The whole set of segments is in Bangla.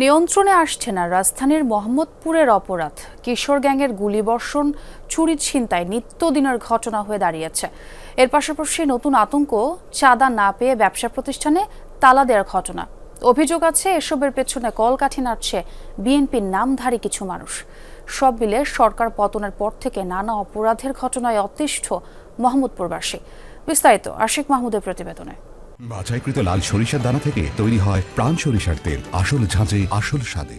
নিয়ন্ত্রণে আসছে না রাজধানীর মোহাম্মদপুরের অপরাধ। কিশোর গ্যাংয়ের গুলিবর্ষণ চুরি ছিনতাই নিত্যদিনের ঘটনা হয়ে দাঁড়িয়েছে। এর পাশাপাশি নতুন আতঙ্ক, চাঁদা না পেয়ে ব্যবসা প্রতিষ্ঠানে তালা দেওয়ার ঘটনা। অভিযোগ আছে, এসবের পেছনে কলকাঠি নাড়ছে বিএনপির নামধারী কিছু মানুষ। সব মিলে সরকার পতনের পর থেকে নানা অপরাধের ঘটনায় অতিষ্ঠ মোহাম্মদপুরবাসী। বিস্তারিত আশিক মাহমুদের প্রতিবেদনে। বাছাইকৃত লাল সরিষার দানা থেকে তৈরি হয় প্রাণ সরিষার তেল। আসল ঝাঁঝে, আসল স্বাদে।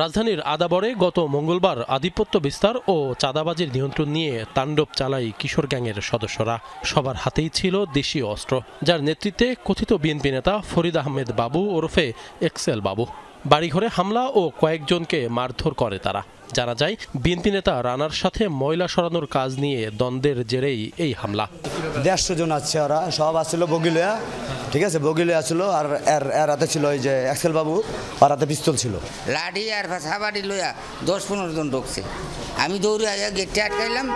রাজধানীর আদাবরে গত মঙ্গলবার আধিপত্য বিস্তার ও চাঁদাবাজির নিয়ন্ত্রণ নিয়ে তাণ্ডব চালায় কিশোর গ্যাংয়ের সদস্যরা। সবার হাতেই ছিল দেশীয় অস্ত্র, যার নেতৃত্বে কথিত বিএনপি নেতা ফরিদ আহমেদ বাবু ওরফে এক্সেল বাবু। বাড়িঘরে হামলা ও কয়েকজনকে মারধর করে তারা। জানা যায় বিএনপি নেতা রানার সাথে ময়লা সরানোর কাজ নিয়ে দ্বন্দ্বের জেরেই এই হামলা। দেড়শো জন আছে ওরা সব আসছিল বগিলিয়া ঠিক আছে? বগিলিয়া ছিল আর এর এর হাতে ছিল ওই যে এক্সেল বাবু আর হাতে পিস্তল ছিল। লাঠি আর সাবাড়ি লইয়া দশ পনেরো জন ঢুকছে। আমি দৌড়ে গেটটা আটকাইলাম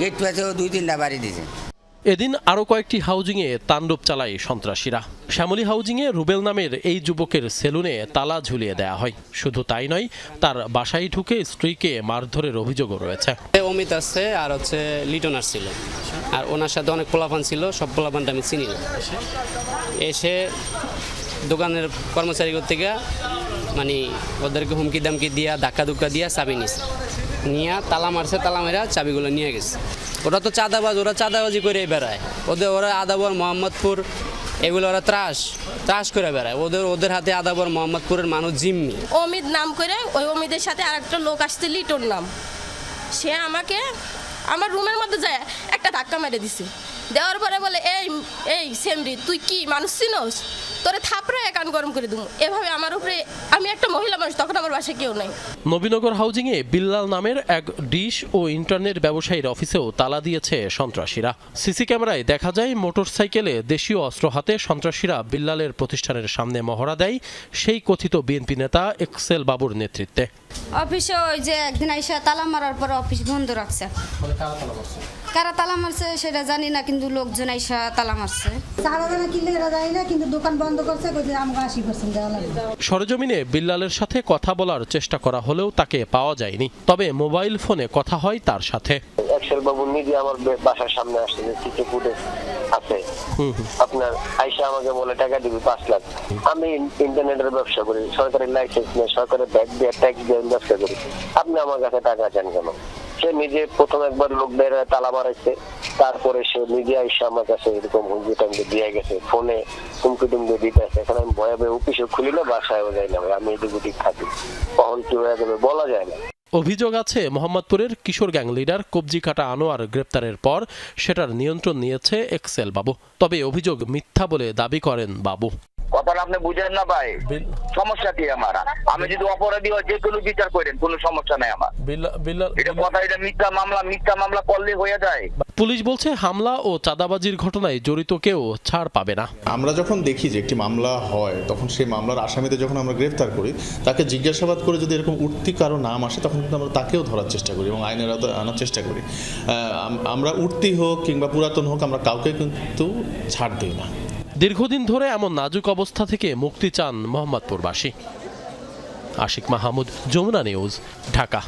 গেট পেছে দুই তিনটা বাড়ি দিছে। এদিন আরও কয়েকটি হাউজিংয়ে তাণ্ডব চালায় সন্ত্রাসীরা। শ্যামলী হাউজিংয়ে রুবেল নামের এই যুবকের সেলুনে তালা ঝুলিয়ে দেওয়া হয়। শুধু তাই নয়, তার বাসায় ঢুকে স্ত্রীকে মারধরের অভিযোগও রয়েছে। অমিত আছে আর হচ্ছে লিটন আসছিল আর ওনার সাথে অনেক পোলাপান ছিল, সব পোলাপানটা আমি চিনি না। এসে দোকানের কর্মচারী থেকে মানে ওদেরকে হুমকি দামকি দিয়া ধাক্কা ধুক্কা দিয়া চাবি নিছে। নিয়ে তালা মারছে, তালা মেরা চাবিগুলো নিয়ে গেছে। ওরা তো চাঁদাবাজ, ওরা চাঁদাবাজি করে বেড়ায়। ওদের ওরা আদাবর মোহাম্মদপুর, এগুলো ওরা ত্রাস ত্রাস করে বেড়ায়। ওদের ওদের হাতে আদাবর মোহাম্মদপুরের মানুষ জিম্মি। অমিত নাম করে ওই অমিতের সাথে আরেকটা লোক আসছে, লিটন নাম। সে আমাকে, আমার রুমের মধ্যে যায় একটা ধাক্কা মেরে দিছে। দেওয়ার পরে বলে, এই এই, সেমরি, তুই কি, মানুষ চিনোস? তোরে থাপড়ায় একান গরম করে দিব এভাবে আমার উপরে আমি একটা মহিলা মানুষ, তখন আমার বাসায় কেউ নাই। নবীনগর হাউজিংয়ে বিল্লাল নামের এক ডিশ ও ইন্টারনেট ব্যবসায়ীর অফিসেও তালা দিয়েছে সন্ত্রাসীরা। সিসি ক্যামেরায় দেখা যায়, মোটরসাইকেলে দেশীয় অস্ত্র হাতে সন্ত্রাসীরা বিল্লালের প্রতিষ্ঠানের সামনে মহড়া দেয় সেই কথিত বিএনপি নেতা এক্সেল বাবুর নেতৃত্বে। অফিসে ওই যে একদিন আইসা তালা মারার পর অফিস বন্ধ রাখছে। কারা তালা মারছে? সেটা জানি না কিন্তু লোকজন আইসা তালা মারছে। সারা জানা কিনলে এরা যায় না কিন্তু দোকান বন্ধ করছে কইছে আমাকে আশি পার্সেন্ট দেওয়া লাগবে। সরজমিনে বিল্লালের সাথে কথা বলার চেষ্টা করা হলেও তাকে পাওয়া যায়নি। তবে মোবাইল ফোনে কথা হয় তার সাথে। এক্সেল বাবু নিজে আমার বাসার সামনে আসছে আছে। আপনার আইসা আমাকে বলে টাকা দিবি পাঁচ লাখ। আমি ইন্টারনেটের ব্যবসা করি সরকারি লাইসেন্স নেই সরকারের ব্যাগ দিয়ে ট্যাক্স দিয়ে ব্যবসা করি। আপনি আমার কাছে টাকা চান কেন? সে নিজে প্রথম একবার লোক তালা মারাইছে। তারপরে সে নিজে আইসা আমার কাছে এরকম হুমকি টামকি দিয়ে গেছে। ফোনে হুমকি টুমকি দিতে আছে এখন আমি ভয়ে ভয়ে অফিসে খুলি না বাসায়ও যাই না আমি এদিক ওদিক থাকি। কখন কি হয়ে যাবে বলা যায় না। অভিযোগ আছে মোহাম্মদপুরের কিশোর গ্যাং লিডার কবজি কাটা আনোয়ার গ্রেপ্তারের পর সেটার নিয়ন্ত্রণ নিয়েছে এক্সেল বাবু। তবে অভিযোগ মিথ্যা বলে দাবি করেন বাবু। কথাটা আপনি বুঝেন না ভাই। সমস্যা কি আমার? আমি যদি অপরাধী হয় যে কোনো বিচার করেন কোনো সমস্যা নাই আমার। এটা কথা এটা মিথ্যা মামলা মিথ্যা মামলা করলে হয়ে যায়। পুলিশ বলছে হামলা ও চাঁদাবাজির ঘটনায় জড়িত কেউ ছাড় পাবে না। আমরা যখন দেখি যে একটি মামলা হয় তখন সেই মামলার আসামিদের যখন আমরা গ্রেফতার করি তাকে জিজ্ঞাসাবাদ করে যদি এরকম উঠতি কারও নাম আসে তখন কিন্তু আমরা তাকেও ধরার চেষ্টা করি এবং আইনের আওতায় আনার চেষ্টা করি। আমরা উঠতি হোক কিংবা পুরাতন হোক আমরা কাউকে কিন্তু ছাড় দিই না। দীর্ঘদিন ধরে এমন নাজুক অবস্থা থেকে মুক্তি চান মোহাম্মদপুরবাসী। আশিক মাহমুদ যমুনা নিউজ ঢাকা।